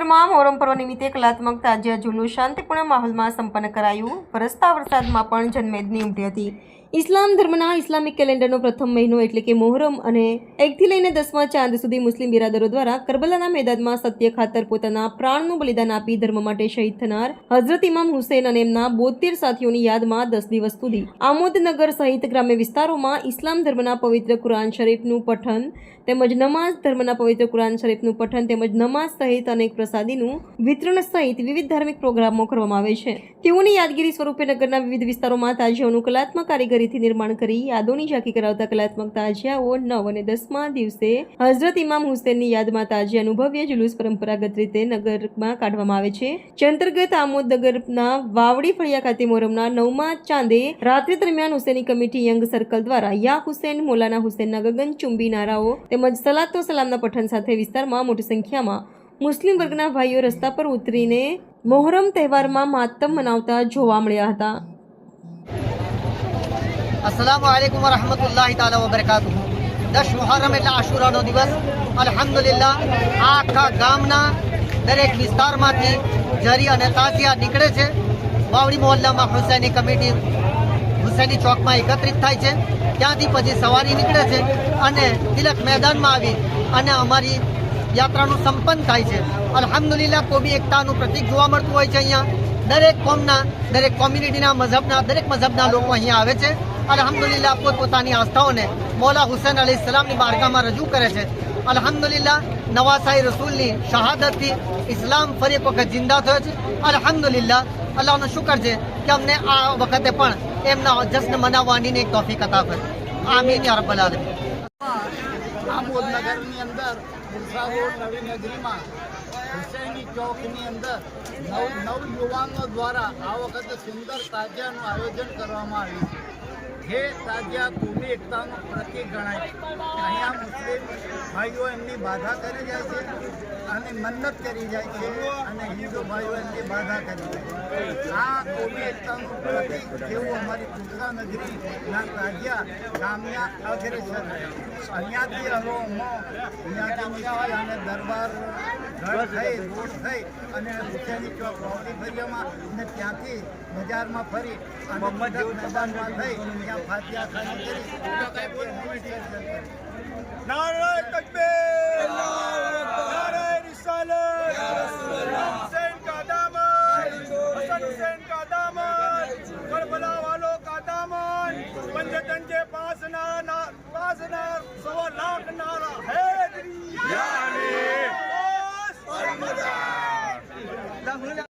શહેરમાં મોહરમ પર્વ નિમિત્તે કલાત્મક તાજિયા જુલુસ શાંતિપૂર્ણ માહોલમાં સંપન્ન કરાયું. વરસતા વરસાદમાં પણ જનમેદની ઉમટી હતી. ઇસ્લામ ધર્મના ઇસ્લામિક કેલેન્ડરનો પ્રથમ મહિનો એટલે કે મોહરમ અને એકથી લઈને દસમા ચાંદ સુધી મુસ્લિમ બિરાદરો દ્વારા કરબલાના મેદાનમાં સત્ય ખાતર પોતાના પ્રાણનું બલિદાન આપી ધર્મ માટે શહીદ થનાર હઝરત ઇમામ હુસેન અને એમના બોતેર સાથીઓની યાદમાં દસ દિવસ સુધી. આમોદનગર સહિત ગ્રામ્ય વિસ્તારોમાં ઇસ્લામ ધર્મના પવિત્ર કુરાન શરીફનું પઠન તેમજ નમાઝ ધર્મના પવિત્ર કુરાન શરીફનું પઠન તેમજ નમાઝ સહિત અનેક પ્રસાદીનું વિતરણ સહિત વિવિધ ધાર્મિક પ્રોગ્રામો કરવામાં આવે છે. તેઓની યાદગીરી સ્વરૂપે નગરના વિવિધ વિસ્તારોમાં તાજીઓનું કલાત્મક કારીગરીથી નિર્માણ કરી. યાદોની ઝાંખી કરાવતા કલાત્મક તાજિયાઓ નવ અને દસમા દિવસે હઝરત ઇમામ હુસેનની યાદમાં તાજિયા અનુભવ્ય જુલુસ પરંપરાગત રીતે નગરમાં કાઢવામાં આવે છે. ચંદ્રગત આમોદનગરના વાવડી ફળિયા ખાતે મોહરમના નવમા ચાંદે રાત્રિ દરમિયાન હુસેની કમિટી યંગ સર્કલ દ્વારા યા હુસેન, મોલાના હુસેનના ગગનચુંબી નારાઓ તેમજ સલાતો સલામના પઠન સાથે વિસ્તારમાં મોટી સંખ્યામાં મુસ્લિમ વર્ગના ભાઈઓ રસ્તા પર ઉતરીને મોહરમ તહેવારમાં માતમ મનાવતા જોવા મળ્યા હતા. અસલામ વાલેકુમ વરહમતુલ્લાહિ તાલા વબરકાતુ દસ મુહર્રમ એટલે આશુરાનો દિવસ. અલ્હમ્દુલિલ્લાહ આખા ગામના દરેક વિસ્તારમાંથી જરી અને તાજિયા નીકળે છે. વાવડી મોહલ્લામાં હુસૈની કમિટી હુસૈની ચોકમાં એકત્રિત થાય છે. ત્યાંથી પછી સવારી નીકળે છે અને તિલક મેદાનમાં આવી અને અમારી યાત્રાનું સંપન્ન થાય છે. અલ્હમ્દુલિલ્લાહ કોબી એકતાનું પ્રતીક જોવા મળતું હોય છે અહીંયા. દરેક કોમના, દરેક કોમ્યુનિટીના મઝહબના, દરેક મઝહબના લોકો અહીંયા આવે છે. અલહમદુલિલ્લા પોતપોતાની આસ્થાઓને મૌલા હુસેન અલી ઇસ્લામની બારગામાં રજૂ કરે છે. અલ્હમ્દુલિલ્લાહ નવાસાઈ રસૂલની શહાદતથી ઇસ્લામ ફરી એક વખત જિંદા થયો છે. અલહમદુલિલ્લા અલ્લાહનો શુકર છે કે અમને આ વખતે પણ એમના જશ્ન મનાવવાની એક તોફીક અતા કરી આમીન યા રબ્બલ આલમીન. અંદર બિરસા નવી નગરીમાં હુસૈની ચોકની અંદર નવ નવ યુવાનો દ્વારા આ વખતે સુંદર તાજિયાનું આયોજન કરવામાં આવ્યું છે. જે તાજિયા કોમી એકતાનું પ્રતિક ગણાય છે. અહીંયા મુસ્લિમ ભાઈઓ એમની બાધા કરી જાય છે અને મન્નત કરી જાય છે અને હિન્દુ ભાઈઓ એમની બાધા કરી જાય છે. આ કોમી એકતાનું પ્રતિક જેવું અમારી કુકરા નગરીના તાજિયા ગામના અગ્રેસર અહીંયાથી હલો મો અહીંયાથી અને દરબાર થઈ, રોડ થઈ અને રૂપિયાની ચોક રોડી ફરિયામાં અને ત્યાંથી બજારમાં ફરી અને મેદાનમાં થઈ, ત્યાં નારાય તકબીર નારાય રિસાલત હુસૈન કા દામન હસન હુસૈન કા પાસના પાસના સવા લાખ ના